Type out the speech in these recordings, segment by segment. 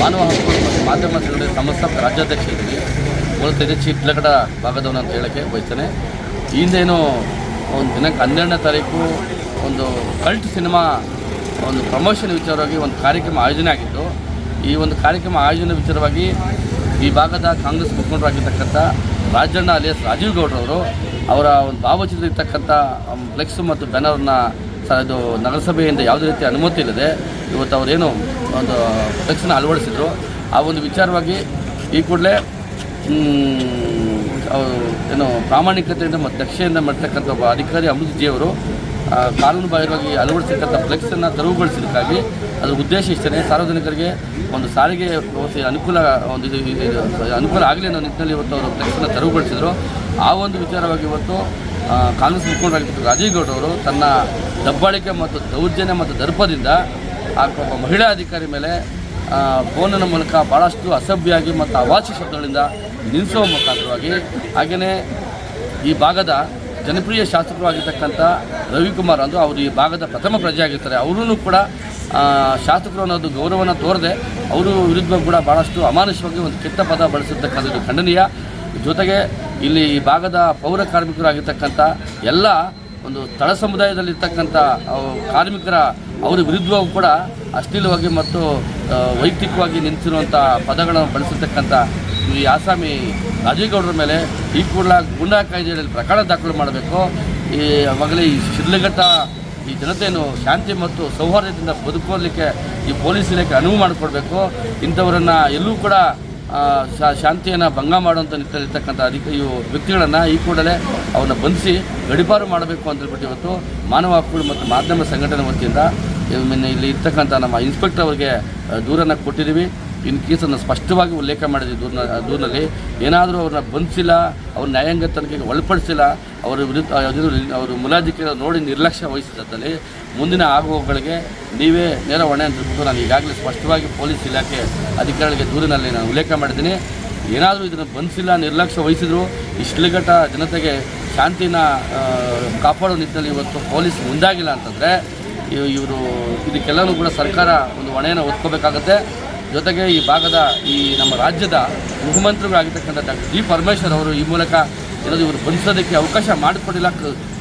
ಮಾನವ ಹಕ್ಕುಗಳು ಮತ್ತು ಮಾಧ್ಯಮ ಸಂಘಟನೆ ಸಂಸ್ಥಾಪಕ ರಾಜ್ಯಾಧ್ಯಕ್ಷ ಇದ್ದೀನಿ ಮೂಲತಃ ಇದೇ ಚೀಫ್ ಲಗಡ ಭಾಗದವನು ಅಂತ ಹೇಳೋಕ್ಕೆ ಬಯಸ್ತೇನೆ. ಹಿಂದೇನು ಒಂದು ದಿನಕ್ಕೆ ಹನ್ನೆರಡನೇ ತಾರೀಕು ಒಂದು ಕಲ್ಟ್ ಸಿನಿಮಾ ಒಂದು ಪ್ರಮೋಷನ್ ವಿಚಾರವಾಗಿ ಒಂದು ಕಾರ್ಯಕ್ರಮ ಆಯೋಜನೆ ಆಗಿತ್ತು. ಈ ಒಂದು ಕಾರ್ಯಕ್ರಮ ಆಯೋಜನೆ ವಿಚಾರವಾಗಿ ಈ ಭಾಗದ ಕಾಂಗ್ರೆಸ್ ಮುಖಂಡರಾಗಿರ್ತಕ್ಕಂಥ ರಾಜಣ್ಣ ಅಲಿಯಸ್ ರಾಜೀವ್ ಗೌಡ್ರವರು ಅವರ ಒಂದು ಭಾವಚಿತ್ರ ಇರ್ತಕ್ಕಂಥ ಫ್ಲೆಕ್ಸ್ ಮತ್ತು ಬ್ಯಾನರ್ನ ಇದು ನಗರಸಭೆಯಿಂದ ಯಾವುದೇ ರೀತಿ ಅನುಮತಿ ಇಲ್ಲದೆ ಇವತ್ತು ಅವರೇನು ಒಂದು ಪ್ರೊಟೆಕ್ಷನ್ ಅಳವಡಿಸಿದ್ರು. ಆ ಒಂದು ವಿಚಾರವಾಗಿ ಈ ಕೂಡಲೇ ಅವರು ಏನು ಪ್ರಾಮಾಣಿಕತೆಯಿಂದ ಮತ್ತು ದಕ್ಷತೆಯಿಂದ ಮಾಡ್ತಕ್ಕಂಥ ಒಬ್ಬ ಅಧಿಕಾರಿ ಅಮೃತ್ ಜಿ ಅವರು ಆ, ಕಾನೂನು ಬಾಹಿರವಾಗಿ ಅಳವಡಿಸಿರ್ತಕ್ಕಂಥ ಫ್ಲೆಕ್ಸನ್ನು ತೆರವುಗೊಳಿಸಿದ್ದಕ್ಕಾಗಿ ಅದರ ಉದ್ದೇಶ ಇಷ್ಟೇ ಸಾರ್ವಜನಿಕರಿಗೆ ಒಂದು ಸಾರಿಗೆ ವ್ಯವಸ್ಥೆ ಅನುಕೂಲ ಒಂದು ಇದು ಅನುಕೂಲ ಆಗಲಿ ಅನ್ನೋ ನಿಟ್ಟಿನಲ್ಲಿ ಇವತ್ತು ಅವರು ಫ್ಲೆಕ್ಸನ್ನು ತೆರವುಗೊಳಿಸಿದ್ರು. ಆ ಒಂದು ವಿಚಾರವಾಗಿ ಇವತ್ತು ಕಾಂಗ್ರೆಸ್ ಮುಖಂಡರಾಗಿರ್ತಕ್ಕಂಥ ರಾಜೀವ್ ತನ್ನ ದಬ್ಬಾಳಿಕೆ ಮತ್ತು ದೌರ್ಜನ್ಯ ಮತ್ತು ದರ್ಪದಿಂದ ಆ ಮಹಿಳಾ ಅಧಿಕಾರಿ ಮೇಲೆ ಫೋನಿನ ಮೂಲಕ ಭಾಳಷ್ಟು ಅಸಭ್ಯವಾಗಿ ಮತ್ತು ಅವಾಚ್ಯ ಶಬ್ದಗಳಿಂದ ನಿಲ್ಲಿಸುವ ಮುಖಾಂತರವಾಗಿ ಹಾಗೆಯೇ ಈ ಭಾಗದ ಜನಪ್ರಿಯ ಶಾಸಕರು ಆಗಿರ್ತಕ್ಕಂಥ ರವಿಕುಮಾರ್ ಅಂದು ಅವರು ಈ ಭಾಗದ ಪ್ರಥಮ ಪ್ರಜೆ ಆಗಿರ್ತಾರೆ ಅವರೂ ಕೂಡ ಶಾಸಕರು ಅನ್ನೋದು ಗೌರವನ ತೋರದೆ ಅವರು ವಿರುದ್ಧ ಕೂಡ ಭಾಳಷ್ಟು ಅಮಾನುಷವಾಗಿ ಒಂದು ಕೆಟ್ಟ ಪದ ಬಳಸಿರ್ತಕ್ಕಂಥದ್ದು ಖಂಡನೀಯ. ಜೊತೆಗೆ ಇಲ್ಲಿ ಈ ಭಾಗದ ಪೌರ ಕಾರ್ಮಿಕರಾಗಿರ್ತಕ್ಕಂಥ ಎಲ್ಲ ಒಂದು ತಳ ಸಮುದಾಯದಲ್ಲಿರ್ತಕ್ಕಂಥ ಕಾರ್ಮಿಕರ, ಅವರ ವಿರುದ್ಧವೂ ಕೂಡ ಅಶ್ಲೀಲವಾಗಿ ಮತ್ತು ವೈಯಕ್ತಿಕವಾಗಿ ನಿಂತಿರುವಂಥ ಪದಗಳನ್ನು ಬಳಸಿರ್ತಕ್ಕಂಥ ಈ ಆಸಾಮಿ ರಾಜೇಗೌಡರ ಗೌಡರ ಮೇಲೆ ಈ ಕೂಡಲ ಗುಂಡಾ ಕಾಯ್ದೆಯಲ್ಲಿ ಪ್ರಕರಣ ದಾಖಲು ಮಾಡಬೇಕು. ಈ, ಅವಾಗಲೇ ಈ ಶಿಡ್ಲಘಟ್ಟ ಈ ಜನತೆಯನ್ನು ಶಾಂತಿ ಮತ್ತು ಸೌಹಾರ್ದದಿಂದ ಬದುಕೋಲಿಕ್ಕೆ ಈ ಪೊಲೀಸ್ ಇಲಾಖೆ ಅನುವು ಮಾಡಿಕೊಡ್ಬೇಕು. ಇಂಥವರನ್ನು ಎಲ್ಲೂ ಕೂಡ ಶಾಂತಿಯನ್ನು ಭಂಗ ಮಾಡುವಂಥ ನಿಟ್ಟಿನಲ್ಲಿರ್ತಕ್ಕಂಥ ಅಧಿಕ ಇವು ವ್ಯಕ್ತಿಗಳನ್ನು ಈ ಕೂಡಲೇ ಅವನ್ನ ಬಂಧಿಸಿ ಗಡಿಪಾರು ಮಾಡಬೇಕು ಅಂತ ಹೇಳ್ಬಿಟ್ಟು ಇವತ್ತು ಮಾನವ ಹಕ್ಕುಗಳು ಮತ್ತು ಮಾಧ್ಯಮ ಸಂಘಟನೆ ವತಿಯಿಂದ ಇಲ್ಲಿ ಇರ್ತಕ್ಕಂಥ ನಮ್ಮ ಇನ್ಸ್ಪೆಕ್ಟರ್ ಅವರಿಗೆ ದೂರನ್ನು ಕೊಟ್ಟಿದ್ದೀವಿ ಇನ್ ಕೇಸನ್ನು ಸ್ಪಷ್ಟವಾಗಿ ಉಲ್ಲೇಖ ಮಾಡಿದೆ ದೂರಿನ ದೂರಿನಲ್ಲಿ. ಏನಾದರೂ ಅವ್ರನ್ನ ಬಂಧಿಸಿಲ್ಲ, ಅವ್ರ ನ್ಯಾಯಾಂಗ ತನಿಖೆಗೆ ಒಳಪಡಿಸಿಲ್ಲ, ಅವರ ವಿರುದ್ಧ, ಅವರು ಮುಲಾಜಿಕೆ ನೋಡಿ ನಿರ್ಲಕ್ಷ್ಯ ವಹಿಸಿದ್ದಲ್ಲಿ ಮುಂದಿನ ಆಗುವಗಳಿಗೆ ನೀವೇ ನೇರ ಹೊಣೆ ಅಂತ ನಾನು ಈಗಾಗಲೇ ಸ್ಪಷ್ಟವಾಗಿ ಪೊಲೀಸ್ ಇಲಾಖೆ ಅಧಿಕಾರಿಗಳಿಗೆ ದೂರಿನಲ್ಲಿ ನಾನು ಉಲ್ಲೇಖ ಮಾಡಿದ್ದೀನಿ. ಏನಾದರೂ ಇದನ್ನು ಬಂಧಿಸಿಲ್ಲ, ನಿರ್ಲಕ್ಷ್ಯ ವಹಿಸಿದ್ರು ಶಿಡ್ಲಘಟ್ಟ ಜನತೆಗೆ ಶಾಂತಿನ ಕಾಪಾಡೋ ನಿಟ್ಟಿನಲ್ಲಿ ಇವತ್ತು ಪೊಲೀಸ್ ಮುಂದಾಗಿಲ್ಲ ಅಂತಂದರೆ ಇವರು ಇದಕ್ಕೆಲ್ಲನೂ ಕೂಡ ಸರ್ಕಾರ ಒಂದು ಹೊಣೆಯನ್ನು ಹೊತ್ಕೋಬೇಕಾಗತ್ತೆ. ಜೊತೆಗೆ ಈ ಭಾಗದ ಈ ನಮ್ಮ ರಾಜ್ಯದ ಮುಖ್ಯಮಂತ್ರಿಗಳಾಗಿರ್ತಕ್ಕಂಥ ಡಾಕ್ಟರ್ ಜಿ ಪರಮೇಶ್ವರ್ ಅವರು ಈ ಮೂಲಕ ಏನಾದರೂ ಇವರು ಬಂಧಿಸೋದಕ್ಕೆ ಅವಕಾಶ ಮಾಡಿಕೊಡಿಲ್ಲ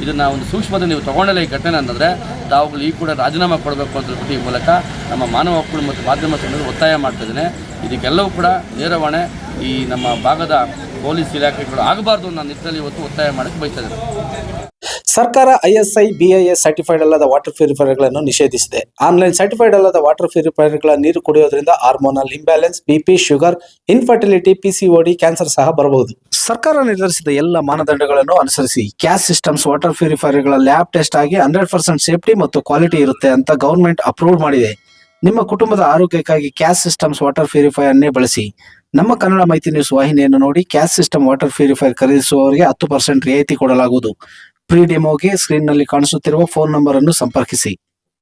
ಇದನ್ನು ಒಂದು ಸೂಕ್ಷ್ಮದ ನೀವು ತಗೊಂಡಲ್ಲ ಈ ಘಟನೆ ಅಂತಂದರೆ ತಾವುಗಳು ಈ ಕೂಡ ರಾಜೀನಾಮೆ ಕೊಡಬೇಕು ಅಂತ ಹೇಳ್ಬಿಟ್ಟು ಈ ಮೂಲಕ ನಮ್ಮ ಮಾನವ ಹಕ್ಕುಗಳು ಮತ್ತು ಮಾಧ್ಯಮ ಸಂಘಗಳು ಒತ್ತಾಯ ಮಾಡ್ತಿದ್ದೇನೆ ಇದಕ್ಕೆಲ್ಲವೂ ಕೂಡ ನೇರವಾಣೆ ಈ ನಮ್ಮ ಭಾಗದ ಪೊಲೀಸ್ ಇಲಾಖೆಗಳು ಆಗಬಾರ್ದು ಅನ್ನೋ ನಿಟ್ಟಿನಲ್ಲಿ ಇವತ್ತು ಒತ್ತಾಯ ಮಾಡೋಕ್ಕೆ ಬಯಸ್ತಾ ಸರ್ಕಾರ ಐಎಸ್ಐ ಬಿಐಎಸ್ ಸರ್ಟಿಫೈಡ್ ಅಲ್ಲದ ವಾಟರ್ ಪ್ಯೂರಿಫೈಯರ್ಗಳನ್ನು ನಿಷೇಧಿಸಿದೆ. ಆನ್ಲೈನ್ ಸರ್ಟಿಫೈಡ್ ಅಲ್ಲದ ವಾಟರ್ ಪ್ಯೂರಿಫೈಯರ್ಗಳ ನೀರು ಕುಡಿಯೋದ್ರಿಂದ hormonal imbalance BP sugar infertility PCOD cancer ಸಹ ಬರಬಹುದು. ಸರ್ಕಾರ ನಿರ್ಧರಿಸಿದ ಎಲ್ಲ ಮಾನದಂಡಗಳನ್ನು ಅನುಸರಿಸಿ ಗ್ಯಾಸ್ ಸಿಸ್ಟಮ್ಸ್ ವಾಟರ್ ಪ್ಯೂರಿಫೈಯರ್ಗಳ ಲ್ಯಾಬ್ ಟೆಸ್ಟ್ ಆಗಿ ಹಂಡ್ರೆಡ್ ಪರ್ಸೆಂಟ್ ಸೇಫ್ಟಿ ಮತ್ತು ಕ್ವಾಲಿಟಿ ಇರುತ್ತೆ ಅಂತ ಗವರ್ಮೆಂಟ್ ಅಪ್ರೂವ್ ಮಾಡಿದೆ. ನಿಮ್ಮ ಕುಟುಂಬದ ಆರೋಗ್ಯಕ್ಕಾಗಿ ಕ್ಯಾಸ್ ಸಿಸ್ಟಮ್ಸ್ ವಾಟರ್ ಪ್ಯೂರಿಫೈರ್ ಅನ್ನೇ ಬಳಸಿ. ನಮ್ಮ ಕನ್ನಡ ಮೈತ್ರಿ ನ್ಯೂಸ್ ವಾಹಿನಿಯನ್ನು ನೋಡಿ ಕ್ಯಾಸ್ ಸಿಸ್ಟಮ್ ವಾಟರ್ ಪ್ಯೂರಿಫೈಯರ್ ಖರೀದಿಸುವವರಿಗೆ ಹತ್ತು ಪರ್ಸೆಂಟ್ ರಿಯಾಯಿತಿ ಕೊಡಲಾಗುವುದು. ಪ್ರೀ ಡೆಮೋಗೆ ಸ್ಕ್ರೀನ್ನಲ್ಲಿ ಕಾಣಿಸುತ್ತಿರುವ ಫೋನ್ ನಂಬರ್ ಅನ್ನು ಸಂಪರ್ಕಿಸಿ.